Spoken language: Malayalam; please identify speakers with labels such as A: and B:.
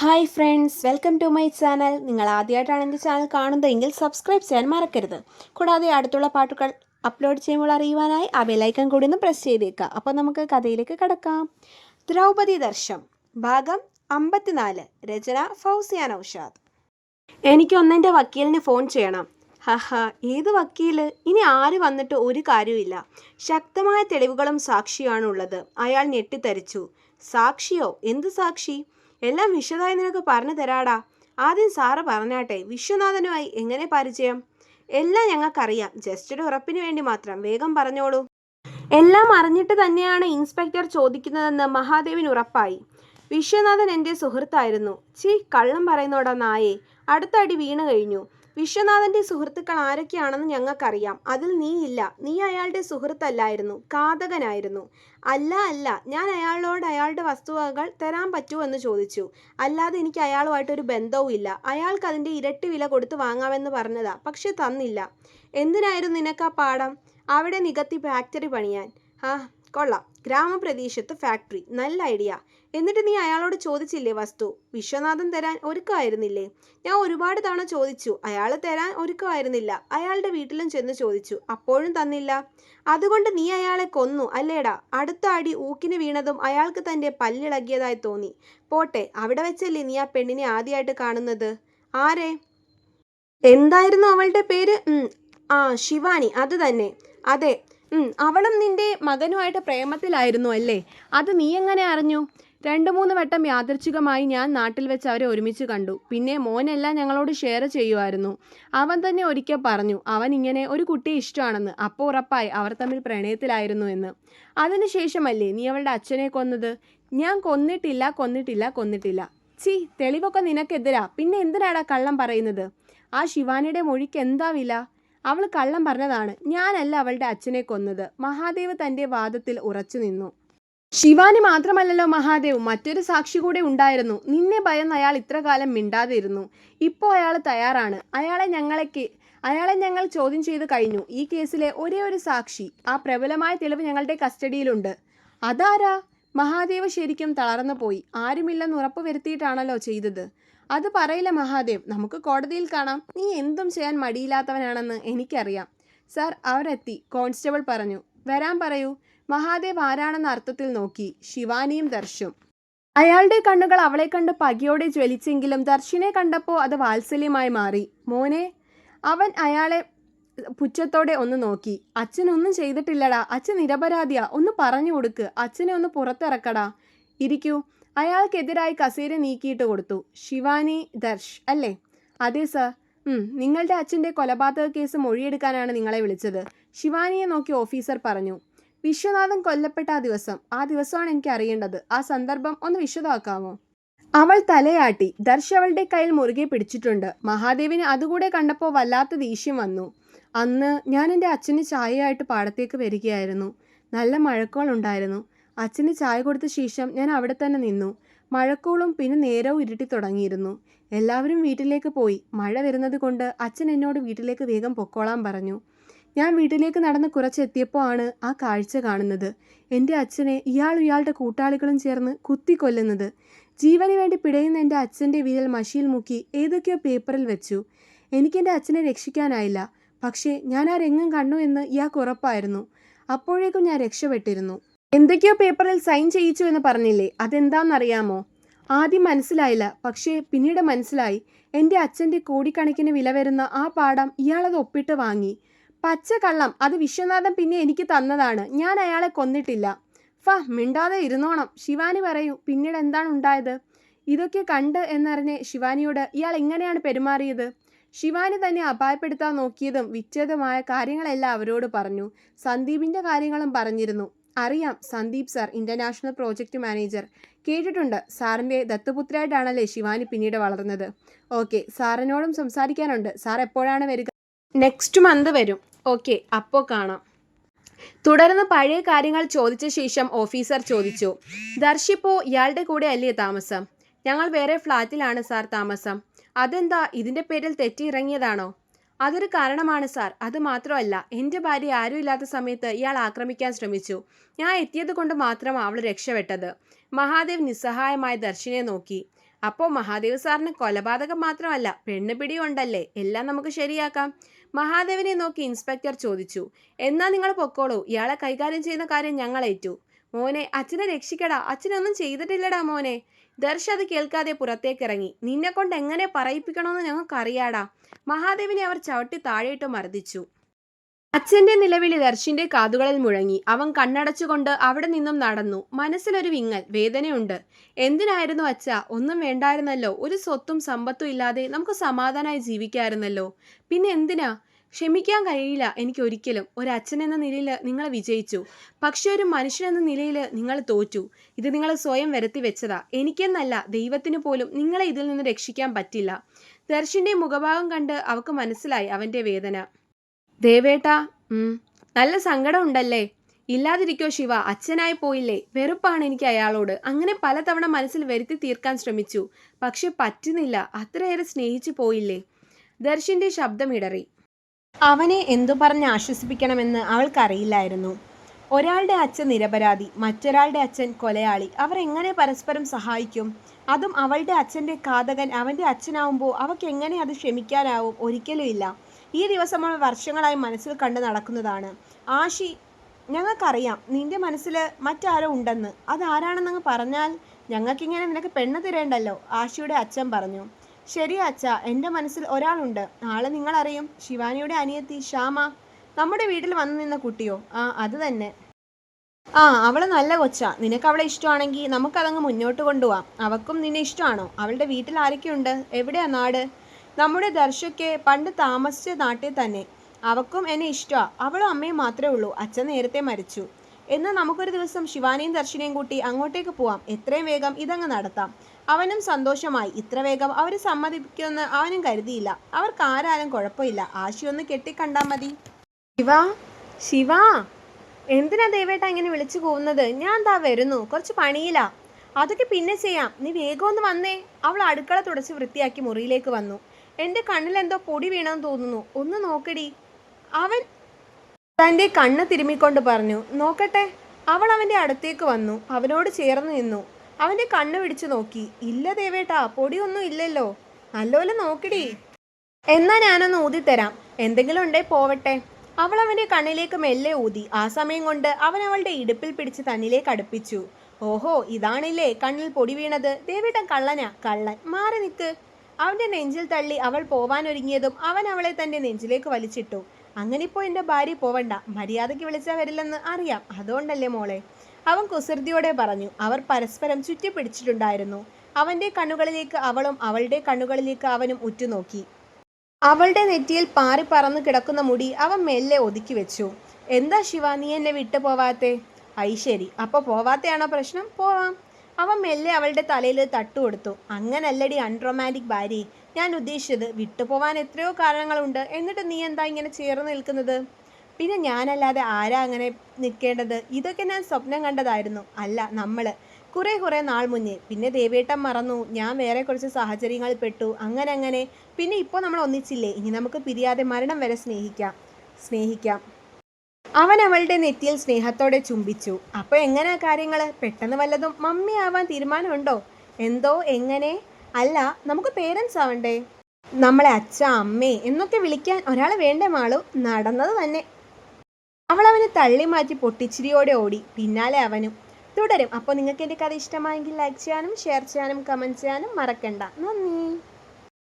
A: Hi friends welcome to my channel. നിങ്ങൾ ആദ്യമായിട്ടാണ് എന്റെ ചാനൽ കാണുന്നതെങ്കിൽ സബ്സ്ക്രൈബ് ചെയ്യാൻ മറക്കരുത്. കൂടാതെ അടുത്തുള്ള പാട്ടുകൾ അപ്ലോഡ് ചെയ്യുമ്പോൾ അറിയുവാനായി ആ ബെലൈക്കൺ കൂടി ഒന്ന് പ്രസ് ചെയ്തേക്കുക. അപ്പോൾ നമുക്ക് കഥയിലേക്ക് കടക്കാം. ദ്രൗപദി ദർശം ഭാഗം അമ്പത്തിനാല് രചന ഫൗസിയ നൗഷാദ് എനിക്ക് ഒന്നെന്റെ വക്കീലിന് ഫോൺ ചെയ്യണം. ഹഹ ഏത് വക്കീൽ? ഇനി ആര് വന്നിട്ട് ഒരു കാര്യമില്ല ശക്തമായ തെളിവുകളും സാക്ഷിയാണുള്ളത് അയാൾ ഞെട്ടിത്തരിച്ചു സാക്ഷിയോ? എന്ത് സാക്ഷി? എല്ലാം വിശദമായി നിനക്ക് പറഞ്ഞു തരാടാ. ആദ്യം സാറ് പറഞ്ഞാട്ടെ വിശ്വനാഥനുമായി എങ്ങനെ പരിചയം? എല്ലാം ഞങ്ങൾക്കറിയാം. ജസ്റ്റ് ഒരു ഉറപ്പിന് വേണ്ടി മാത്രം. വേഗം പറഞ്ഞോളൂ. എല്ലാം അറിഞ്ഞിട്ട് തന്നെയാണ് ഇൻസ്പെക്ടർ ചോദിക്കുന്നതെന്ന് മഹാദേവിന് ഉറപ്പായി. വിശ്വനാഥൻ എന്റെ സുഹൃത്തായിരുന്നു. ചീ കള്ളം പറയുന്നോടാ നായേ. അടുത്തടി വീണു കഴിഞ്ഞു. വിശ്വനാഥന്റെ സുഹൃത്തുക്കൾ ആരൊക്കെയാണെന്ന് ഞങ്ങൾക്കറിയാം. അതിൽ നീയില്ല നീ അയാളുടെ സുഹൃത്തല്ലായിരുന്നു. കാതകനായിരുന്നു. അല്ല അല്ല. ഞാൻ അയാളോട് അയാളുടെ വസ്തുവകകൾ തരാൻ പറ്റുമോ എന്ന് ചോദിച്ചു. അല്ലാതെ എനിക്ക് അയാളുമായിട്ടൊരു ബന്ധവും ഇല്ല. അയാൾക്ക് അതിന്റെ ഇരട്ടി വില കൊടുത്ത് വാങ്ങാമെന്ന് പറഞ്ഞതാ. പക്ഷെ തന്നില്ല. എന്തിനായിരുന്നു നിനക്ക് ആ പാഠം അവിടെ നികത്തി ഫാക്ടറി പണിയാൻ. ആ കൊള്ളാം. ഗ്രാമപ്രദേശത്ത് ഫാക്ടറി നല്ല ഐഡിയ എന്നിട്ട് നീ അയാളോട് ചോദിച്ചില്ലേ വസ്തു? വിശ്വനാഥൻ തരാൻ ഒരുക്കമായിരുന്നില്ലേ ഞാൻ ഒരുപാട് തവണ ചോദിച്ചു അയാൾ തരാൻ ഒരുക്കമായിരുന്നില്ല അയാളുടെ വീട്ടിലും ചെന്ന് ചോദിച്ചു അപ്പോഴും തന്നില്ല. അതുകൊണ്ട് നീ അയാളെ കൊന്നു അല്ലേടാ? അടുത്ത അടി ഊക്കിന് വീണതും അയാൾക്ക് തന്റെ പല്ലിളകിയതായി തോന്നി. പോട്ടെ അവിടെ വെച്ചല്ലേ നീ ആ പെണ്ണിനെ ആദ്യമായിട്ട് കാണുന്നത്? ആരെ? എന്തായിരുന്നു അവളുടെ പേര്? ആ ശിവാനി അത് തന്നെ. അതെ അവളും നിന്റെ മകനുമായിട്ട് പ്രേമത്തിലായിരുന്നു അല്ലേ? അത് നീ എങ്ങനെ അറിഞ്ഞു? രണ്ട് മൂന്ന് വട്ടം യാദൃച്ഛികമായി ഞാൻ നാട്ടിൽ വെച്ച് അവരെ ഒരുമിച്ച് കണ്ടു. പിന്നെ മോനെല്ലാം ഞങ്ങളോട് ഷെയർ ചെയ്യുമായിരുന്നു. അവൻ തന്നെ ഒരിക്കൽ പറഞ്ഞു അവൻ ഇങ്ങനെ ഒരു കുട്ടിയെ ഇഷ്ടമാണെന്ന്. അപ്പോൾ ഉറപ്പായി അവർ തമ്മിൽ പ്രണയത്തിലായിരുന്നു എന്ന്. അതിനുശേഷമല്ലേ നീ അവളുടെ അച്ഛനെ കൊന്നത്? ഞാൻ കൊന്നിട്ടില്ല കൊന്നിട്ടില്ല കൊന്നിട്ടില്ല. ചി തെളിവൊക്കെ നിനക്കെതിരാ. പിന്നെ എന്തിനാടാ കള്ളം പറയുന്നത്? ആ ശിവാനിയുടെ മൊഴിക്ക് എന്താവില്ല വില? അവൾ കള്ളം പറഞ്ഞതാണ്. ഞാനല്ല അവളുടെ അച്ഛനെ കൊന്നത്. മഹാദേവ് തന്റെ വാദത്തിൽ ഉറച്ചു നിന്നു. ശിവാനി മാത്രമല്ലല്ലോ മഹാദേവ് മറ്റൊരു സാക്ഷി കൂടെ ഉണ്ടായിരുന്നു. നിന്നെ ഭയന്ന് അയാൾ ഇത്ര കാലം മിണ്ടാതിരുന്നു. ഇപ്പോൾ അയാൾ തയ്യാറാണ്. അയാളെ ഞങ്ങളേക്ക് അയാളെ ഞങ്ങൾ ചോദ്യം ചെയ്ത് കഴിഞ്ഞു. ഈ കേസിലെ ഒരേ ഒരു സാക്ഷി ആ പ്രബലമായ തെളിവ് ഞങ്ങളുടെ കസ്റ്റഡിയിലുണ്ട്. അതാരാ? മഹാദേവ് ശരിക്കും തളർന്നു പോയി. ആരുമില്ലെന്ന് ഉറപ്പ് വരുത്തിയിട്ടാണല്ലോ ചെയ്തത്. അത് പറയില്ല മഹാദേവ്. നമുക്ക് കോടതിയിൽ കാണാം. നീ എന്തും ചെയ്യാൻ മടിയില്ലാത്തവനാണെന്ന് എനിക്കറിയാം. സർ അവരെത്തി. കോൺസ്റ്റബിൾ പറഞ്ഞു. വരാൻ പറയൂ. മഹാദേവ് ആരാണെന്ന അർത്ഥത്തിൽ നോക്കി. ശിവാനിയും ദർശും. അയാളുടെ കണ്ണുകൾ അവളെ കണ്ട് പകിയോടെ ജ്വലിച്ചെങ്കിലും ദർശിനെ കണ്ടപ്പോൾ അത് വാത്സല്യമായി മാറി. മോനെ അവൻ അയാളെ പുച്ഛത്തോടെ ഒന്ന് നോക്കി. അച്ഛനൊന്നും ചെയ്തിട്ടില്ലടാ. അച്ഛൻ നിരപരാധിയാ. ഒന്ന് പറഞ്ഞു കൊടുക്ക്. അച്ഛനെ ഒന്ന് പുറത്തിറക്കടാ. ഇരിക്കൂ. അയാൾക്കെതിരായി കസേര നീക്കിയിട്ട് കൊടുത്തു. ശിവാനി ദർശ് അല്ലേ? അതെ സർ. നിങ്ങളുടെ അച്ഛന്റെ കൊലപാതക കേസ് മൊഴിയെടുക്കാനാണ് നിങ്ങളെ വിളിച്ചത്. ശിവാനിയെ നോക്കി ഓഫീസർ പറഞ്ഞു. വിശ്വനാഥൻ കൊല്ലപ്പെട്ട ആ ദിവസം ആ ദിവസമാണ് എനിക്ക് അറിയേണ്ടത്. ആ സന്ദർഭം ഒന്ന് വിശദമാക്കാമോ? അവൾ തലയാട്ടി. ദർശ് അവളുടെ കയ്യിൽ മുറുകെ പിടിച്ചിട്ടുണ്ട്. മഹാദേവിന് അതുകൂടെ കണ്ടപ്പോൾ വല്ലാത്ത ദേഷ്യം വന്നു. അന്ന് ഞാൻ എന്റെ അച്ഛന് ചായയായിട്ട് പാടത്തേക്ക് വരികയായിരുന്നു. നല്ല മഴക്കോൾ ഉണ്ടായിരുന്നു അച്ഛന് ചായ കൊടുത്ത ശേഷം ഞാൻ അവിടെ തന്നെ നിന്നു. മഴക്കോളും പിന്നെ നേരവും ഇരുട്ടി തുടങ്ങിയിരുന്നു. എല്ലാവരും വീട്ടിലേക്ക് പോയി. മഴ വരുന്നത് കൊണ്ട് അച്ഛൻ എന്നോട് വീട്ടിലേക്ക് വേഗം പൊക്കോളാൻ പറഞ്ഞു. ഞാൻ വീട്ടിലേക്ക് നടന്ന് കുറച്ചെത്തിയപ്പോൾ ആണ് ആ കാഴ്ച കാണുന്നത്. എന്റെ അച്ഛനെ ഇയാളും ഇയാളുടെ കൂട്ടാളികളും ചേർന്ന് കുത്തിക്കൊല്ലുന്നത്. ജീവന് വേണ്ടി പിടയുന്ന എന്റെ അച്ഛന്റെ വിരൽ മഷിയിൽ മുക്കി ഏതൊക്കെയോ പേപ്പറിൽ വെച്ചു. എനിക്കെന്റെ അച്ഛനെ രക്ഷിക്കാനായില്ല. പക്ഷേ ഞാൻ ആ രംഗം കണ്ടു എന്ന് ഇയാൾക്ക് ഉറപ്പായിരുന്നു. അപ്പോഴേക്കും ഞാൻ രക്ഷപ്പെട്ടിരുന്നു. എന്തൊക്കെയോ പേപ്പറിൽ സൈൻ ചെയ്യിച്ചു എന്ന് പറഞ്ഞില്ലേ? അതെന്താണെന്നറിയാമോ? ആദ്യം മനസ്സിലായില്ല. പക്ഷേ പിന്നീട് മനസ്സിലായി. എന്റെ അച്ഛന്റെ കോടിക്കണക്കിന് വില വരുന്ന ആ പാഠം ഇയാളത് ഒപ്പിട്ട് വാങ്ങി. പച്ച കള്ളം. അത് വിശ്വനാഥൻ പിന്നെ എനിക്ക് തന്നതാണ്. ഞാൻ അയാളെ കൊന്നിട്ടില്ല. ഫ മിണ്ടാതെ ഇരുന്നോണം. ശിവാനി പറയൂ പിന്നീട് എന്താണ് ഉണ്ടായത്? ഇതൊക്കെ കണ്ട് എന്നറിഞ്ഞ് ശിവാനിയോട് ഇയാൾ എങ്ങനെയാണ് പെരുമാറിയത്? ശിവാനി തന്നെ അപായപ്പെടുത്താൻ നോക്കിയതും വിച്ഛേദമായ കാര്യങ്ങളെല്ലാം അവരോട് പറഞ്ഞു. സന്ദീപിന്റെ കാര്യങ്ങളും പറഞ്ഞിരുന്നു. അറിയാം Sandeep sir international project manager. കേട്ടിട്ടുണ്ട് സാറിന്റെ ദത്തുപുത്രയായിട്ടാണല്ലേ ശിവാനി പിന്നീട് വളർന്നത്. ഓക്കെ സാറിനോടും സംസാരിക്കാനുണ്ട്. സാർ എപ്പോഴാണ് വരിക? നെക്സ്റ്റ് മന്ത് വരും. ഓക്കെ അപ്പോൾ കാണാം. തുടർന്ന് പഴയ കാര്യങ്ങൾ ചോദിച്ച ശേഷം ഓഫീസർ ചോദിച്ചു ദർശിപ്പോ ഇയാളുടെ കൂടെ അല്ലേ താമസം? ഞങ്ങൾ വേറെ ഫ്ലാറ്റിലാണ് സാർ താമസം. അതെന്താ ഇതിന്റെ പേരിൽ തെറ്റിയിറങ്ങിയതാണോ? അതൊരു കാരണമാണ് സാർ. അത് മാത്രമല്ല എന്റെ ഭാര്യ ആരുമില്ലാത്ത സമയത്ത് ഇയാൾ ആക്രമിക്കാൻ ശ്രമിച്ചു. ഞാൻ എത്തിയത് കൊണ്ട് മാത്രമാണ് അവൾ രക്ഷപ്പെട്ടത്. മഹാദേവ് നിസ്സഹായമായ ദർശിനെ നോക്കി. അപ്പോൾ മഹാദേവ് സാറിന് കൊലപാതകം മാത്രമല്ല പെണ്ണുപിടിയും ഉണ്ടല്ലേ? എല്ലാം നമുക്ക് ശരിയാക്കാം. മഹാദേവനെ നോക്കി ഇൻസ്പെക്ടർ ചോദിച്ചു. എന്നാ നിങ്ങൾ പൊക്കോളൂ. ഇയാളെ കൈകാര്യം ചെയ്യുന്ന കാര്യം ഞങ്ങൾ ഏറ്റു. മോനെ അച്ഛനെ രക്ഷിക്കടാ. അച്ഛനൊന്നും ചെയ്തിട്ടില്ലടാ മോനെ. ദർശ് അത് കേൾക്കാതെ പുറത്തേക്കിറങ്ങി. നിന്നെ കൊണ്ട് എങ്ങനെ പറയിപ്പിക്കണമെന്ന് ഞങ്ങൾക്കറിയാടാ. മഹാദേവിനെ അവർ ചവിട്ടി താഴെയിട്ട് മർദ്ദിച്ചു. അച്ഛന്റെ നിലവിളി ദർശിന്റെ കാതുകളിൽ മുഴങ്ങി. അവൻ കണ്ണടച്ചുകൊണ്ട് അവിടെ നിന്നും നടന്നു. മനസ്സിലൊരു വിങ്ങൽ വേദനയുണ്ട്. എന്തിനായിരുന്നു അച്ഛ? ഒന്നും വേണ്ടായിരുന്നല്ലോ. ഒരു സ്വത്തും സമ്പത്തും ഇല്ലാതെ നമുക്ക് സമാധാനമായി ജീവിക്കായിരുന്നല്ലോ. പിന്നെ എന്തിനാ? ക്ഷമിക്കാൻ കഴിയില്ല എനിക്ക് ഒരിക്കലും ഒരു അച്ഛൻ എന്ന നിലയിൽ നിങ്ങൾ വിജയിച്ചു. പക്ഷെ ഒരു മനുഷ്യൻ എന്ന നിലയിൽ നിങ്ങൾ തോറ്റു. ഇത് നിങ്ങൾ സ്വയം വരുത്തി വെച്ചതാ. എനിക്കെന്നല്ല ദൈവത്തിന് പോലും നിങ്ങളെ ഇതിൽ നിന്ന് രക്ഷിക്കാൻ പറ്റില്ല. ദർശിന്റെ മുഖഭാഗം കണ്ട് അവക്ക് മനസ്സിലായി അവന്റെ വേദന. ദേവേട്ട നല്ല സങ്കടം ഉണ്ടല്ലേ? ഇല്ലാതിരിക്കോ ശിവ അച്ഛനായി പോയില്ലേ? വെറുപ്പാണ് എനിക്ക് അയാളോട്. അങ്ങനെ പലതവണ മനസ്സിൽ വരുത്തി തീർക്കാൻ ശ്രമിച്ചു. പക്ഷെ പറ്റുന്നില്ല. അത്രയേറെ സ്നേഹിച്ചു പോയില്ലേ? ദർശിന്റെ ശബ്ദം ഇടറി. അവനെ എന്തു പറഞ്ഞ് ആശ്വസിപ്പിക്കണമെന്ന് അവൾക്കറിയില്ലായിരുന്നു. ഒരാളുടെ അച്ഛൻ നിരപരാധി മറ്റൊരാളുടെ അച്ഛൻ കൊലയാളി. അവർ എങ്ങനെ പരസ്പരം സഹായിക്കും? അതും അവളുടെ അച്ഛന്റെ കാതകൻ അവന്റെ അച്ഛനാവുമ്പോൾ അവൾക്ക് എങ്ങനെ അത് ക്ഷമിക്കാനാവും? ഒരിക്കലും ഇല്ല. ഈ ദിവസം അവൾ വർഷങ്ങളായി മനസ്സിൽ കണ്ടു നടക്കുന്നതാണ്. ആഷി ഞങ്ങൾക്കറിയാം നിന്റെ മനസ്സിൽ മറ്റാരോ ഉണ്ടെന്ന്. അതാരാണെന്നങ്ങ് പറഞ്ഞാൽ ഞങ്ങൾക്കിങ്ങനെ നിനക്ക് പെണ്ണ് തരേണ്ടല്ലോ ആഷിയുടെ അച്ഛൻ പറഞ്ഞു. ശരി അച്ഛ എന്റെ മനസ്സിൽ ഒരാളുണ്ട്. ആളെ നിങ്ങളറിയും. ശിവാനിയുടെ അനിയത്തി ശ്യാമ. നമ്മുടെ വീട്ടിൽ വന്നു നിന്ന കുട്ടിയോ? ആ അത് തന്നെ. ആ അവൾ നല്ല കൊച്ചാ. നിനക്ക് അവളെ ഇഷ്ടമാണെങ്കിൽ നമുക്കതങ്ങ് മുന്നോട്ട് കൊണ്ടുപോവാം. അവക്കും നിന്നെ ഇഷ്ടമാണോ? അവളുടെ വീട്ടിൽ ആരൊക്കെയുണ്ട്? എവിടെയാ നാട്? നമ്മുടെ ദർശയ്ക്ക് പണ്ട് താമസിച്ച നാട്ടിൽ തന്നെ. അവക്കും എന്നെ ഇഷ്ടമാ. അവളും അമ്മയും മാത്രമേ ഉള്ളൂ. അച്ഛൻ നേരത്തെ മരിച്ചു. എന്നാൽ നമുക്കൊരു ദിവസം ശിവാനിയും ദർശനയും കൂട്ടി അങ്ങോട്ടേക്ക് പോവാം. എത്രയും വേഗം ഇതങ്ങ് നടത്താം. അവനും സന്തോഷമായി. ഇത്ര വേഗം അവർ സമ്മതിക്കുമെന്ന് അവനും കരുതിയില്ല. അവർക്ക് ആരാലും കുഴപ്പമില്ല. ആശയൊന്ന് കെട്ടിക്കണ്ടാ മതി. ശിവ ശിവ എന്തിനാ ദേവേട്ട ഇങ്ങനെ വിളിച്ചു പോകുന്നത് ഞാൻ എന്താ വരുന്നു. കുറച്ച് പണിയില്ല അതൊക്കെ പിന്നെ ചെയ്യാം. നീ വേഗം ഒന്ന് വന്നേ. അവൾ അടുക്കള തുടച്ച് വൃത്തിയാക്കി മുറിയിലേക്ക് വന്നു. എന്റെ കണ്ണിൽ എന്തോ പൊടി വീണെന്ന് തോന്നുന്നു. ഒന്ന് നോക്കടി. അവൻ തന്റെ കണ്ണ് തിരുമ്മിക്കൊണ്ട് പറഞ്ഞു നോക്കട്ടെ. അവൾ അവന്റെ അടുത്തേക്ക് വന്നു. അവനോട് ചേർന്ന് നിന്നു. അവന്റെ കണ്ണു പിടിച്ചു നോക്കി. ഇല്ല ദേവേട്ടാ പൊടിയൊന്നും ഇല്ലല്ലോ. നല്ലപോലെ നോക്കിടി. എന്നാ ഞാനൊന്ന് ഊതിത്തരാം. എന്തെങ്കിലും ഉണ്ടേ പോവട്ടെ. അവൾ അവന്റെ കണ്ണിലേക്ക് മെല്ലെ ഊതി. ആ സമയം കൊണ്ട് അവൻ അവളുടെ ഇടുപ്പിൽ പിടിച്ച് തന്നിലേക്ക് അടുപ്പിച്ചു. ഓഹോ ഇതാണില്ലേ കണ്ണിൽ പൊടി വീണത്. ദേവേട്ടൻ കള്ളനാ കള്ളൻ. മാറി നിൽക്ക് അവന്റെ നെഞ്ചിൽ തള്ളി അവൾ പോവാനൊരുങ്ങിയതും അവൻ അവളെ തന്റെ നെഞ്ചിലേക്ക് വലിച്ചിട്ടു. അങ്ങനെ ഇപ്പോൾ എന്റെ ഭാര്യ പോവണ്ട. മര്യാദയ്ക്ക് വിളിച്ചാൽ വരില്ലെന്ന് അറിയാം. അതുകൊണ്ടല്ലേ മോളെ? അവൻ കുസൃതിയോടെ പറഞ്ഞു അവർ പരസ്പരം ചുറ്റിപ്പിടിച്ചിട്ടുണ്ടായിരുന്നു. അവന്റെ കണ്ണുകളിലേക്ക് അവളും അവളുടെ കണ്ണുകളിലേക്ക് അവനും ഉറ്റുനോക്കി. അവളുടെ നെറ്റിയിൽ പാറി പറന്നു കിടക്കുന്ന മുടി അവൻ മെല്ലെ ഒതുക്കി വെച്ചു. എന്താ ശിവ നീ എന്നെ വിട്ടു പോവാത്തെ? ഐ ശരി അപ്പൊ പോവാത്തയാണോ പ്രശ്നം? പോവാം അവൻ മെല്ലെ അവളുടെ തലയിൽ തട്ടു തട്ടുകൊടുത്തു. അങ്ങനല്ലടി അൺറൊമാന്റിക് ഭാര്യ. ഞാൻ ഉദ്ദേശിച്ചത് വിട്ടുപോവാൻ എത്രയോ കാരണങ്ങളുണ്ട്. എന്നിട്ട് നീ എന്താ ഇങ്ങനെ ചേർന്ന് നിൽക്കുന്നത്? പിന്നെ ഞാനല്ലാതെ ആരാ അങ്ങനെ നിൽക്കേണ്ടത് ഇതൊക്കെ ഞാൻ സ്വപ്നം കണ്ടതായിരുന്നു. അല്ല നമ്മൾ കുറേ കുറേ നാൾ മുന്നേ. പിന്നെ ദേവേട്ടൻ മറന്നു. ഞാൻ വേറെ കുറച്ച് സാഹചര്യങ്ങളിൽ പെട്ടു. അങ്ങനെ അങ്ങനെ. പിന്നെ ഇപ്പോൾ നമ്മൾ ഒന്നിച്ചില്ലേ? ഇനി നമുക്ക് പിരിയാതെ മരണം വരെ സ്നേഹിക്കാം. സ്നേഹിക്കാം. അവൻ അവളുടെ നെറ്റിയിൽ സ്നേഹത്തോടെ ചുംബിച്ചു. അപ്പോൾ എങ്ങനെയാ കാര്യങ്ങൾ പെട്ടെന്ന് വല്ലതും മമ്മി ആവാൻ തീരുമാനമുണ്ടോ? എന്തോ എങ്ങനെ? അല്ല നമുക്ക് പേരൻസ് ആവണ്ടേ? നമ്മളെ അച്ഛ അമ്മേ എന്നൊക്കെ വിളിക്കാൻ ഒരാൾ വേണ്ട മാളു? നടന്നത് തന്നെ. അവൾ അവനെ തള്ളി മാറ്റി പൊട്ടിച്ചിരിയോടെ ഓടി. പിന്നാലെ അവനും. തുടരും. അപ്പോൾ നിങ്ങൾക്ക് എന്റെ കഥ ഇഷ്ടമായെങ്കിൽ ലൈക്ക് ചെയ്യാനും ഷെയർ ചെയ്യാനും കമന്റ് ചെയ്യാനും മറക്കണ്ട. നന്ദി.